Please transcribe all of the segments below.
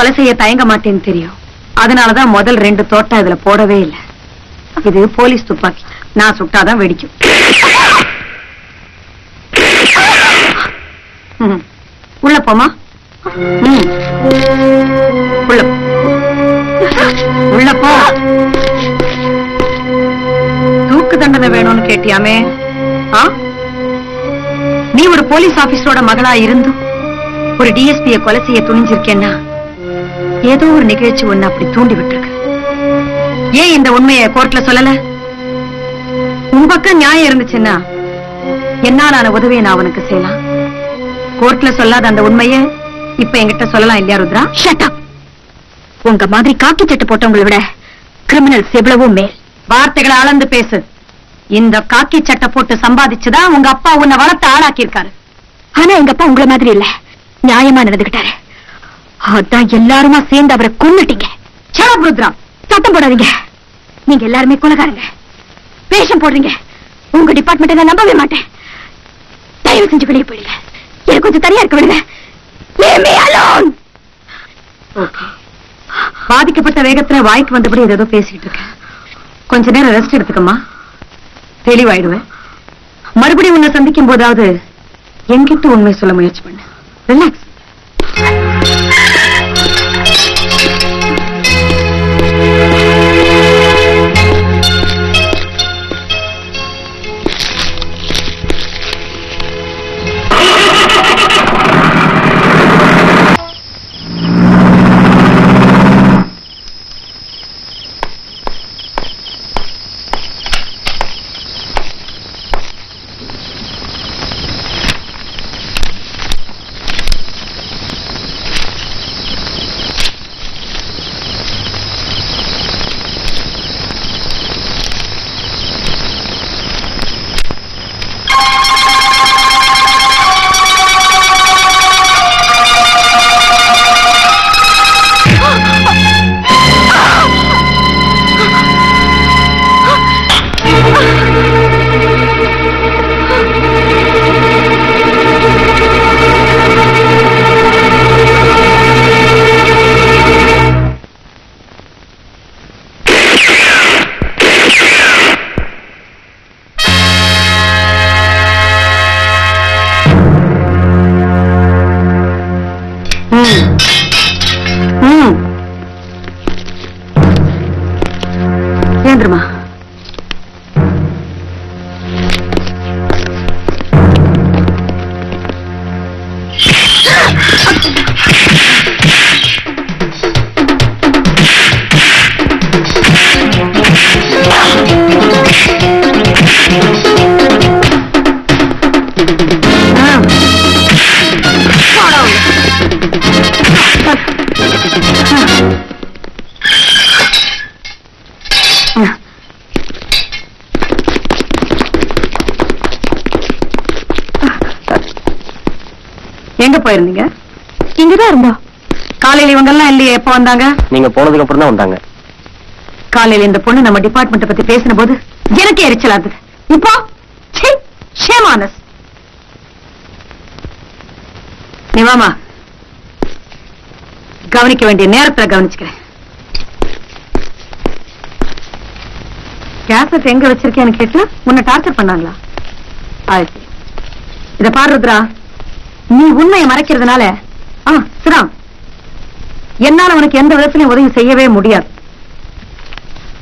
கொலை செய்ய தயங்க மாட்டேன்னு தெரியும். அதனாலதான் முதல் ரெண்டு தோட்டம் இதுல போடவே இல்லை. இது போலீஸ் துப்பாக்கி. நான் சுட்டாதான் வெடிக்கும். உள்ள போமா உள்ள போ. உள்ள போ. தூக்கு தண்டனை வேணும்னு கேட்டியாமே? ஆ? நீ ஒரு போலீஸ் ஆபீஸரோட மகளா இருந்தும் ஒரு டிஎஸ்பியை கொலை செய்ய துணிஞ்சிருக்கேன்னா ஏதோ ஒரு நிகழ்ச்சி ஒண்ணு அப்படி தூண்டி விட்டுருக்கு. ஏன் இந்த உண்மையை கோர்ட்ல சொல்லல? உன் பக்கம் நியாயம் இருந்துச்சுன்னா என்னாலான உதவியை நான் அவனுக்கு செய்யலாம். கோர்ட்ல சொல்லாத அந்த உண்மைய இப்ப என்கிட்ட சொல்லலாம் இல்லையா ருத்ரா? ஷட் அப் உங்க மாதிரி காக்கி சட்டை போட்டவங்களை விட கிரிமினல்ஸ் எவ்வளவோ மேல். வார்த்தைகளை அளந்து பேசு. இந்த காக்கி சட்டை போட்டு சம்பாதிச்சுதான் உங்க அப்பா உன்னை வளர்த்து ஆளாக்கி இருக்காரு ஆனா எங்க அப்பா உங்கள மாதிரி இல்ல. நியாயமா நடந்துகிட்டாரு. அதான் எல்லாருமா சேர்ந்து அவரை கொண்டுட்டீங்க சரப் ருத்ரா சத்தம் போடாதீங்க. நீங்க எல்லாருமே கொலகாரங்க. வேஷம் போடுறீங்க. உங்க டிபார்ட்மெண்ட் நான் நம்பவே மாட்டேன். தயவு செஞ்சு வெளியே போயிடுங்க. எனக்கு கொஞ்சம் தனியா இருக்க விடுங்க. பாதிக்கப்பட்ட வேகத்துல வாய்க்கு வந்தபடி ஏதோ பேசிக்கிட்டு இருக்கேன். கொஞ்ச நேரம் ரெஸ்ட் எடுத்துக்கம்மா. தெளிவாயிடுவேன். மறுபடியும் உன்னை சந்திக்கும் போதாவது என்கிட்ட உண்மை சொல்ல முயற்சி பண்ணு. ரிலாக்ஸ் ハハハハハ! ஏந்திரமா போயிருந்தீங்க? இங்கதான் இருந்தோம் காலையில இவங்க எல்லாம் இல்லையே எப்ப வந்தாங்க? நீங்க போனதுக்கு அப்புறம் தான் வந்தாங்க. காலையில இந்த பொண்ணு நம்ம டிபார்ட்மெண்ட் பத்தி பேசின போது எனக்கு எரிச்சல் ஆகுது இப்போ ச்சீ, ஷேமானஸ். நீ வாமா. கவனிக்க வேண்டிய நேரத்துல கவனிச்சுக்கிறேன். கேசட் எங்க வச்சிருக்கேன்னு கேட்டு உன்னை டார்ச்சர் பண்ணாங்களா? ஆயிடுச்சு. இத பாரு ருத்ரா. நீ உண்மையை மறைக்கிறதுனால. ஆ சிராம் என்னால உனக்கு எந்த விதத்திலையும் உதவி செய்யவே முடியாது.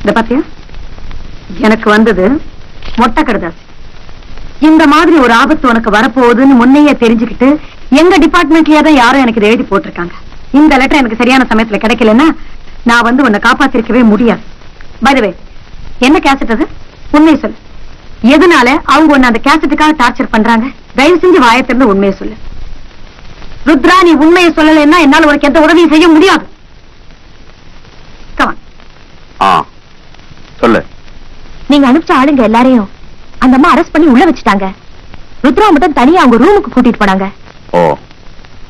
இந்த பாத்தியா? எனக்கு வந்தது மொட்டை கடுதாசி. இந்த மாதிரி ஒரு ஆபத்து உனக்கு வரப்போகுதுன்னு முன்னையே தெரிஞ்சுக்கிட்டு எங்க டிபார்ட்மெண்ட்லயே தான் யாரும் எனக்கு எழுதி போட்டிருக்காங்க. இந்த லெட்டர் எனக்கு சரியான சமயத்துல கிடைக்கலன்னா நான் வந்து உன்னை காப்பாத்திருக்கவே முடியாது. பதவே என்ன கேசட் அது? உண்மையை சொல்லு. எதனால அவங்க உன்னை அந்த கேசட்டுக்காக டார்ச்சர் பண்றாங்க? தயவு செஞ்சு வாயை திறந்து உண்மையை சொல்லு. ருத்ரா நீ உண்மையை சொல்லலைன்னா என்னால உனக்கு எந்த உதவியும் செய்ய முடியாது. சொல்லு. நீங்க அனுப்பிச்ச ஆளுங்க எல்லாரையும் அந்த அம்மா அரெஸ்ட் பண்ணி உள்ள வச்சுட்டாங்க. ருத்ரா மட்டும் தனியா அவங்க ரூமுக்கு கூட்டிட்டு போனாங்க. ஓ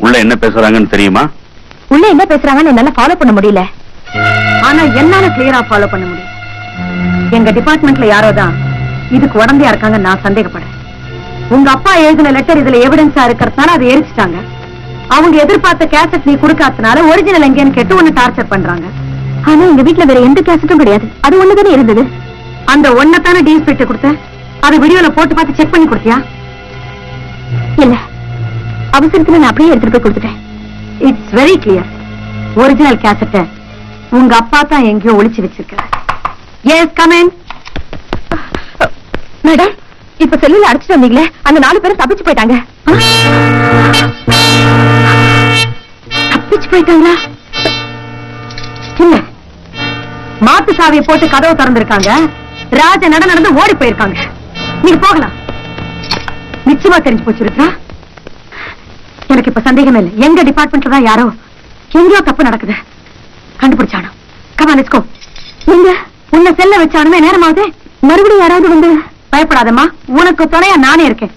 உள்ள என்ன பேசுறாங்கன்னு தெரியுமா? உள்ள என்ன பேசுறாங்கன்னு என்னால ஃபாலோ பண்ண முடியல. ஆனா என்னால கிளியரா ஃபாலோ பண்ண முடியும் எங்க டிபார்ட்மெண்ட்ல யாரோ தான் இதுக்கு உடந்தையா இருக்காங்க நான் சந்தேகப்படுறேன். உங்க அப்பா எழுதின லெட்டர் இதுல எவிடன்ஸா இருக்கிறதுனால அதை எரிச்சிட்டாங்க. அவங்க எதிர்பார்த்த கேசட் நீ கொடுக்காதனால ஒரிஜினல் எங்கேன்னு கேட்டு ஒண்ணு டார்ச்சர் பண்றாங்க. ஆனா எங்க வீட்ல வேற எந்த கேசட்டும் கிடையாது. அது ஒண்ணுதானே இருந்தது? அந்த ஒன்னத்தான டிஎஸ்பி கொடுத்த அதை வீடியோல போட்டு பார்த்து செக் பண்ணி கொடுத்தியா? இல்ல. அவசரத்துல நான் அப்படியே எடுத்துட்டு போய் கொடுத்துட்டேன். இட்ஸ் வெரி கிளியர் ஒரிஜினல் கேசட்ட உங்க அப்பா தான் எங்கேயோ ஒளிச்சு வச்சிருக்கிறார். எஸ் கமேன் மேடம் இப்ப செல்லுல அடிச்சுட்டு வந்தீங்களே? அந்த நாலு பேரும் தப்பிச்சு போயிட்டாங்க. தப்பிச்சு போயிட்டாங்களா? இல்ல மாத்து சாவியை போட்டு கதவு திறந்திருக்காங்க. ராஜ நட நடந்து ஓடி போயிருக்காங்க. நீங்க போகலாம். நிச்சயமா தெரிஞ்சு போச்சு எனக்கு இப்ப சந்தேகமே இல்லை. எங்க டிபார்ட்மெண்ட்ல தான் யாரோ எங்கேயோ தப்பு நடக்குது. கண்டுபிடிச்சானோ. கமா லெட்ஸ் நீங்க உன்னை செல்ல வச்சானுமே நேரமாவது மறுபடியும் யாராவது வந்து பயப்படாதம்மா. உனக்கு துணையா நானே இருக்கேன்.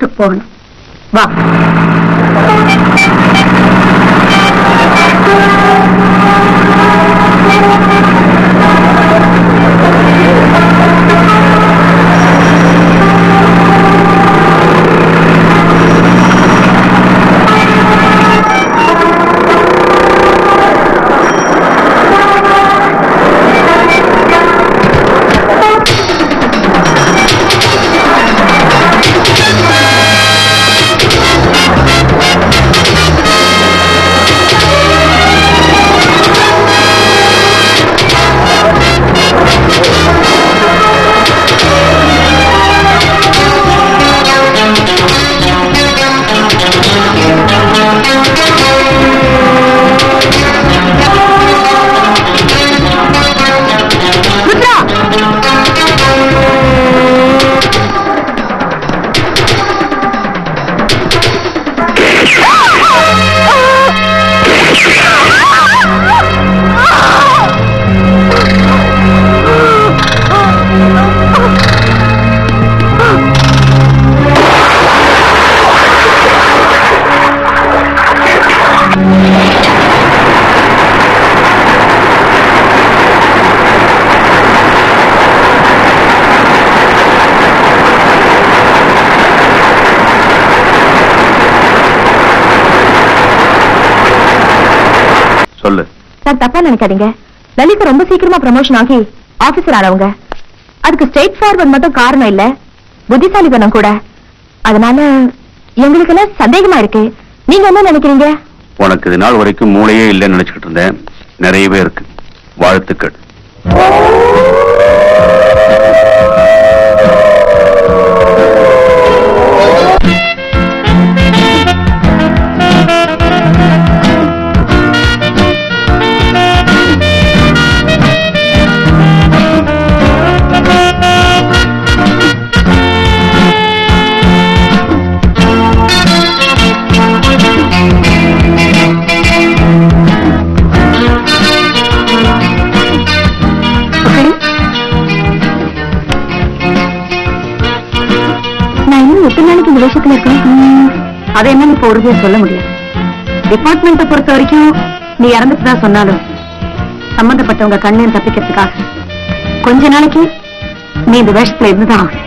to find சார் தப்பா நினைக்காதீங்க. லலிதா ரொம்ப சீக்கிரமா ப்ரமோஷன் ஆகி ஆபீசர் ஆனவங்க. அதுக்கு ஸ்ட்ரெயிட் ஃபார்வர்ட் மட்டும் காரணம் இல்ல. புத்திசாலித்தனம் கூட. அதனால எங்களுக்கு எல்லாம் சந்தேகமா இருக்கு? நீங்க என்ன நினைக்கிறீங்க? உனக்கு இது நாள் வரைக்கும் மூளையே இல்லைன்னு நினைச்சுக்கிட்டு இருந்தேன். நிறையவே இருக்கு. வாழ்த்துக்கள். விஷயத்துல நாளைக்கு அதை என்னன்னு இப்ப உறுதியா சொல்ல முடியாது. டிபார்ட்மெண்ட்டை பொறுத்த வரைக்கும் நீ இறந்துட்டு தான் சொன்னாலும் சம்பந்தப்பட்டவங்க கண்ணையும் தப்பிக்கிறதுக்காக கொஞ்ச நாளைக்கு நீ இந்த வேஷத்துல இருந்துதான் ஆகும்